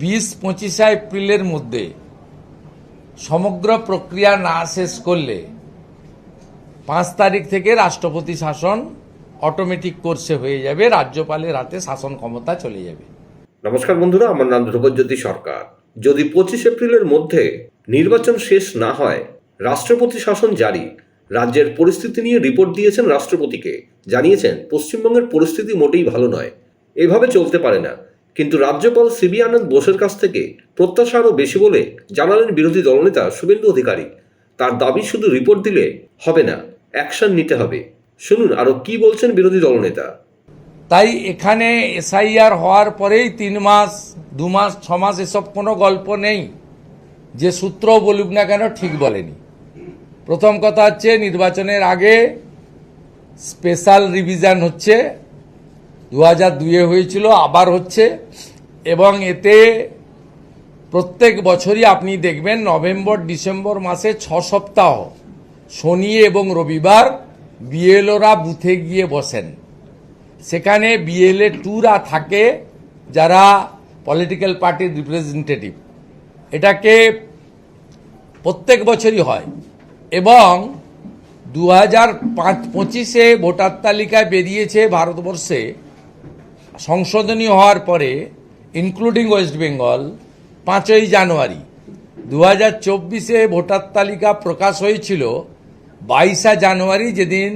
বিশ পঁচিশে এপ্রিলের মধ্যে সমগ্র প্রক্রিয়া না শেষ করলে পাঁচ তারিখ থেকে রাষ্ট্রপতি শাসন অটোমেটিক কোর্সে হয়ে যাবে, রাজ্যপালের হাতে শাসন ক্ষমতা চলে যাবে। নমস্কার বন্ধুরা, আমার নাম ধ্রুবজ্যোতি সরকার। যদি পঁচিশ এপ্রিলের মধ্যে নির্বাচন শেষ না হয়, রাষ্ট্রপতি শাসন জারি, রাজ্যের পরিস্থিতি নিয়ে রিপোর্ট দিয়েছেন রাষ্ট্রপতিকে। জানিয়েছেন, পশ্চিমবঙ্গের পরিস্থিতি মোটেই ভালো নয়। এভাবে চলতে পারে না। কিন্তু রাজ্যপাল সিবি আনন্দ বোসের কাছ থেকে প্রত্যাশা আরও বেশি বলে জানালেন বিরোধী দলনেতা শুভেন্দু অধিকারী। তার দাবি শুধু রিপোর্ট দিলে হবে না, অ্যাকশন নিতে হবে। শুনুন, আরও কি বলছেন বিরোধী দলনেতা? তাই এখানে এসআইআর হওয়ার পরেই তিন মাস, দু মাস, ছ মাস এসব কোনো গল্প নেই। যে সূত্র বলুক না কেন ঠিক বলেনি। প্রথম কথা হচ্ছে, নির্বাচনের আগে স্পেশাল রিভিশন হচ্ছে। দু হাজার দুয়ে হয়েছিল, আবার হচ্ছে। এবং এতে প্রত্যেক বছরই আপনি দেখবেন নভেম্বর, ডিসেম্বর মাসে ছ সপ্তাহ, শনি এবং রবিবার বিএলওরা বুথে গিয়ে বসেন। সেখানে বিএলএ টুরা থাকে যারা পলিটিক্যাল পার্টির রিপ্রেজেন্টেটিভ। এটাকে প্রত্যেক বছরই হয়। এবং দু হাজার পাঁচ পঁচিশে ভোটার তালিকায় বেরিয়েছে ভারতবর্ষে সংশোধনী হওয়ার পরে ইনক্লুডিং ওয়েস্ট বেঙ্গল পাঁচই জানুয়ারি দু হাজার চব্বিশে ভোটার তালিকা প্রকাশ হয়েছিল, বাইশা জানুয়ারি যেদিন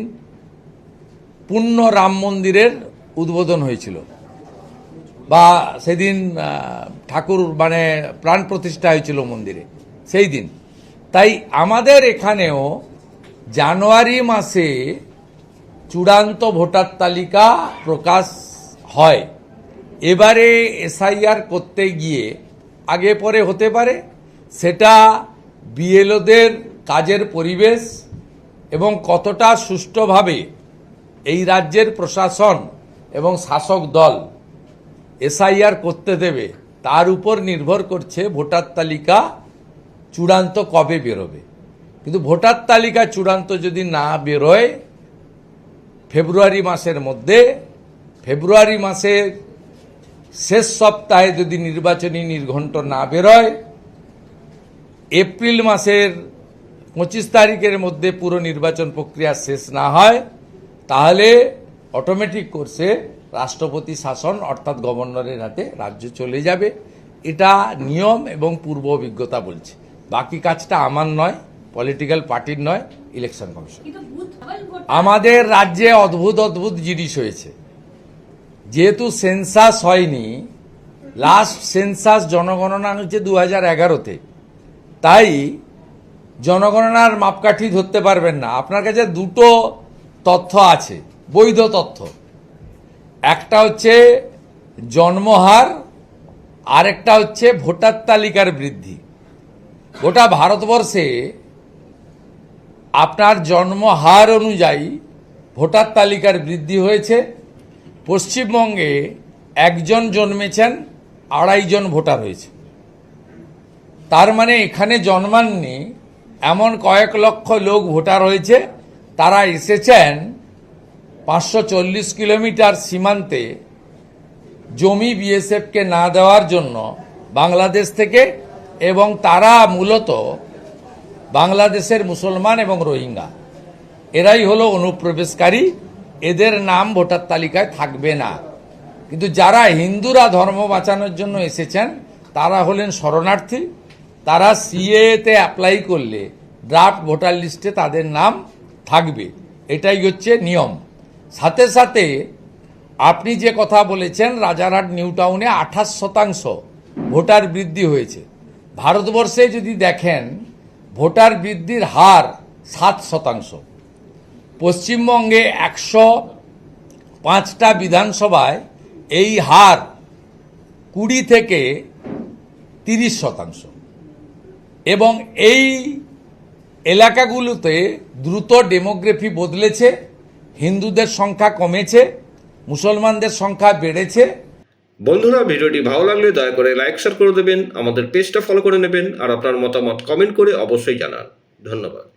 পূর্ণ রাম মন্দিরের উদ্বোধন হয়েছিল। বা সেদিন ঠাকুর মানে প্রাণ প্রতিষ্ঠা হয়েছিল মন্দিরে, সেই দিন। তাই আমাদের এখানেও জানুয়ারি মাসে চূড়ান্ত ভোটার তালিকা প্রকাশ হয়। এবারে এসআইআর করতে গিয়ে আগে পরে হতে পারে, সেটা বিএলওদের কাজের পরিবেশ এবং কতটা সুষ্ঠুভাবে এই রাজ্যের প্রশাসন এবং শাসক দল এসআইআর করতে দেবে, তার উপর নির্ভর করছে ভোটার তালিকা চূড়ান্ত কবে বেরোবে। কিন্তু ভোটার তালিকা চূড়ান্ত যদি না বেরোয়, ফেব্রুয়ারি মাসের মধ্যে ফেব্রুয়ারি মাসের শেষ সপ্তাহে যদি নির্বাচনী নির্ঘণ্ট না বেরোয় এপ্রিল মাসের পঁচিশ তারিখের মধ্যে পুরো নির্বাচন প্রক্রিয়া শেষ না হয় তাহলে অটোমেটিক কোর্সে রাষ্ট্রপতি শাসন অর্থাৎ গভর্নরের হাতে রাজ্য চলে যাবে। এটা নিয়ম এবং পূর্ব অভিজ্ঞতা বলছে। বাকি কাজটা আমার নয় পলিটিক্যাল পার্টির নয় ইলেকশন কমিশন আমাদের রাজ্যে অদ্ভুত অদ্ভুত জিনিস হয়েছে। যেহেতু সেন্সাস হয়নি, লাস্ট সেন্সাস জনগণনা হচ্ছে দু হাজার এগারোতে। তাই জনগণনার মাপকাঠি ধরতে পারবেন না। আপনার কাছে দুটো তথ্য আছে, বৈধ তথ্য। একটা হচ্ছে জন্মহার, আরেকটা হচ্ছে ভোটার তালিকার বৃদ্ধি। গোটা ভারতবর্ষে আপনার জন্ম হার অনুযায়ী ভোটার তালিকার বৃদ্ধি হয়েছে। পশ্চিমবঙ্গে একজন জন্মেছেন, আড়াইজন ভোটার হয়েছে তার মানে এখানে জন্মাননি এমন কয়েক লক্ষ লোক ভোটার হয়েছে, তারা এসেছেন পাঁচশো চল্লিশ কিলোমিটার সীমান্তে জমি বিএসএফকে না দেওয়ার জন্য বাংলাদেশ থেকে এবং তারা মূলত বাংলাদেশের মুসলমান এবং রোহিঙ্গা। এরাই হলো অনুপ্রবেশকারী। এদের নাম ভোটার তালিকায় থাকবে না। কিন্তু যারা হিন্দুরা ধর্ম বাঁচানোর জন্য এসেছেন, তারা হলেন শরণার্থী। তারা সিএতে অ্যাপ্লাই করলে ড্রাফট ভোটার লিস্টে তাদের নাম থাকবে। এটাই হচ্ছে নিয়ম। সাথে সাথে আপনি যে কথা বলেছেন, রাজারহাট নিউ টাউনে আঠাশ শতাংশ ভোটার বৃদ্ধি হয়েছে। ভারতবর্ষে যদি দেখেন, ভোটার বৃদ্ধির হার সাত শতাংশ। পশ্চিমবঙ্গে একশো পাঁচটা বিধানসভায় এই হার কুড়ি থেকে তিরিশ শতাংশ। এবং এই এলাকাগুলোতে দ্রুত ডেমোগ্রাফি বদলেছে, হিন্দুদের সংখ্যা কমেছে, মুসলমানদের সংখ্যা বেড়েছে। বন্ধুরা, ভিডিওটি ভালো লাগলে দয়া করে লাইক, শেয়ার করে দেবেন, আমাদের পেজটা ফলো করে নেবেন, আর আপনার মতামত কমেন্ট করে অবশ্যই জানান। ধন্যবাদ।